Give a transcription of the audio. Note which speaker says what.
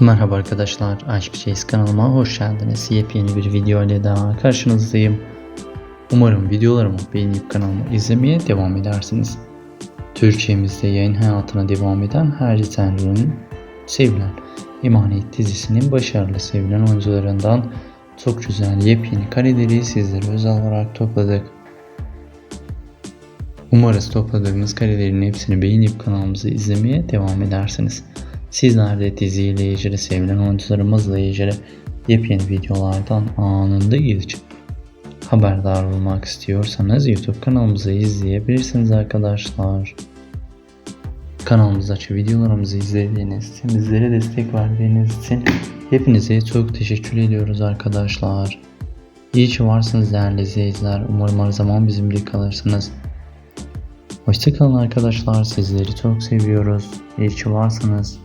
Speaker 1: Merhaba arkadaşlar, Aşk Chase kanalıma hoş geldiniz. Yepyeni bir video ile daha karşınızdayım. Umarım videolarımı beğenip kanalımı izlemeye devam edersiniz. Türkçemizde yayın hayatına devam eden Her Tanrı'nın sevilen Emanet dizisinin başarılı sevilen oyuncularından çok güzel yepyeni kareleri sizlere özel olarak topladık. Umarız topladığımız karelerin hepsini beğenip kanalımızı izlemeye devam edersiniz. Sizler de diziyle ilgili sevilen oyuncularımızla ilgili yepyeni videolardan anında ilk haberdar olmak istiyorsanız YouTube kanalımızı izleyebilirsiniz arkadaşlar. Kanalımızı açıp videolarımızı izlediğiniz bizlere destek verdiğiniz için hepinize çok teşekkür ediyoruz arkadaşlar. İyi ki varsınız değerli izleyiciler. Umarım her zaman bizimle kalırsınız. Hoşçakalın arkadaşlar. Sizleri çok seviyoruz. İyi ki varsınız.